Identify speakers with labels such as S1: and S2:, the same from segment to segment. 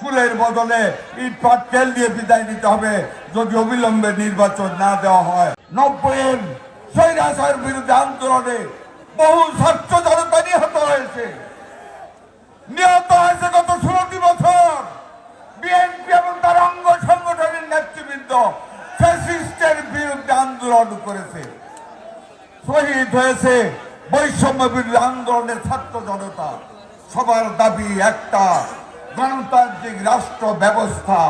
S1: ফুলের বদলে ইট পাটকেল দিয়ে বিদায় নিতে হবে যদি অবিলম্বে নির্বাচন না দেওয়া হয়। নব্বইয়ের স্বৈরাচার বিরুদ্ধে আন্দোলনে বহু ছাত্র জনতা নিহত হয়েছে। নিহত হয়েছে গত ষোলোটি বছর। বিএনপি এবং তার অঙ্গ সংগঠনের নেতৃবৃন্দ ফ্যাসিস্টের বিরুদ্ধে আন্দোলন করেছে। শহীদ হয়েছে বৈষম্য বিরুদ্ধে আন্দোলনের ছাত্র জনতা। সবার দাবি একটা গণতান্ত্রিক রাষ্ট্র ব্যবস্থা।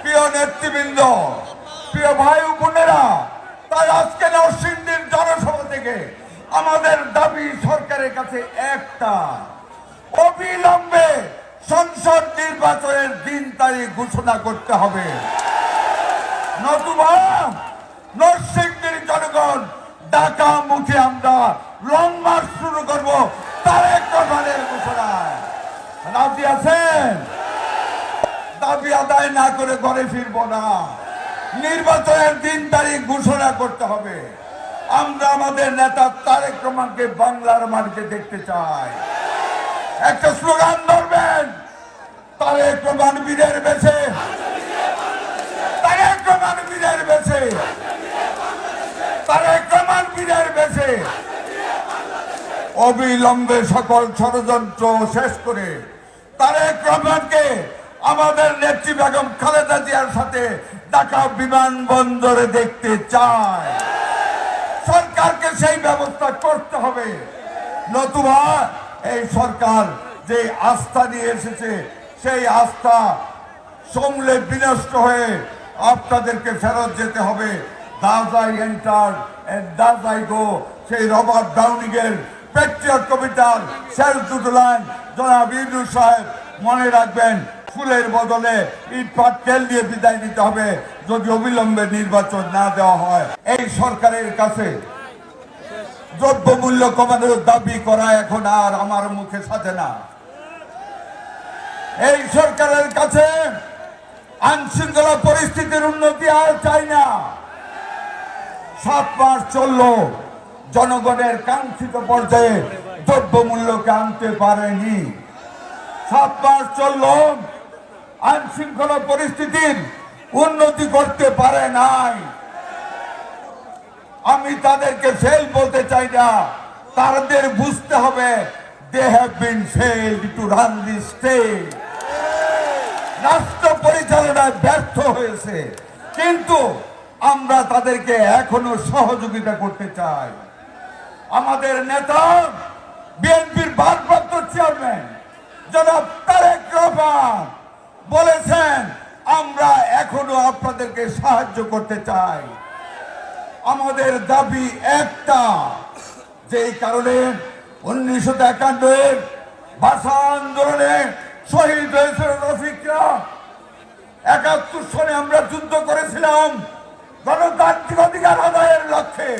S1: প্রিয় নেতৃবৃন্দ, প্রিয় ভাই বোনেরা, তাই আজকে নরসিংদীর জনসভা থেকে আমাদের দাবি সরকারের কাছে একটা। অবিলম্বে সংসদ নির্বাচনের দিন তারিখ ঘোষণা করতে হবে। নতুবা নরসিংদীর জনগণ ঢাকা মুখে আমরা লং মার্চ শুরু করব ঘোষণায় রাজি আছেন দাবি আদায় না করে ঘরে ফিরবো না। নির্বাচনের দিন তারিখ ঘোষণা করতে হবে। আমরা আমাদের নেতা তারেক রহমানকে বাংলার মাটিতে দেখতে চাই। একটা স্লোগান ধরবেন, তারেক রহমান বীরের বেছে তারেক রহমান বীরের বেছে তারেক রহমান বীরের বেছে অবিলম্বে সকল ষড়যন্ত্র শেষ করে তারেক রহমানকে আমাদের নেত্রী বেগম খালেদা জিয়ার সাথে ঢাকা বিমানবন্দরে দেখতে চায় সরকারকে সেই ব্যবস্থা করতে হবে। নতুবা এই সরকার যে আস্থা নিয়ে এসেছে, সেই আস্থা সমূলে বিনষ্ট হয়ে আপনাদেরকে ফেরত যেতে হবে। দাজাই এন্টার দাজাই গো, সেই রবার্ট ডাউনিং এর পেট্রিয়ট কবিতার সেল দুটো লাইন জনাব ইউনু সাহেব মনে রাখবেন, ফুলের বদলে ইট পাটকেল দিয়ে বিদায় নিতে হবে যদি অবিলম্বে নির্বাচন না দেওয়া হয়। এই সরকারের কাছে দ্রব্য মূল্য কমানোর দাবি করা এখন আর আমার মুখে সাজে না। এই সরকারের কাছে আইনশৃঙ্খলা পরিস্থিতির উন্নতি আর চাই না। সাত মাস চলল। জনগণের কাঙ্ক্ষিত পর্যায়ে দ্রব্যমূল্যকে আনতে পারেনি। সাত মাস চলল, আইন শৃঙ্খলা পরিস্থিতির উন্নতি করতে পারে নাই। আমি তাদেরকে ফেল বলতে চাই না, তাদের বুঝতে হবে they have been failed to run the রাষ্ট্র পরিচালনায় ব্যর্থ হয়েছে, কিন্তু আমরা তাদেরকে এখনও সহযোগিতা করতে চাই। আমাদের নেতা বিএনপির ভারপ্রাপ্ত চেয়ারম্যান জনাব তারেক রহমান বলেছেন, আমরা এখনও আপনাদেরকে সাহায্য করতে চাই। আমাদের দাবি একটা যেই কারণে উনিশশো একান্নয়ের ভাষা আন্দোলনে শহীদ হয়েছে রফিকরা। একাত্তর সনে আমরা যুদ্ধ করেছিলাম গণতান্ত্রিক অধিকার আদায়ের লক্ষ্যে।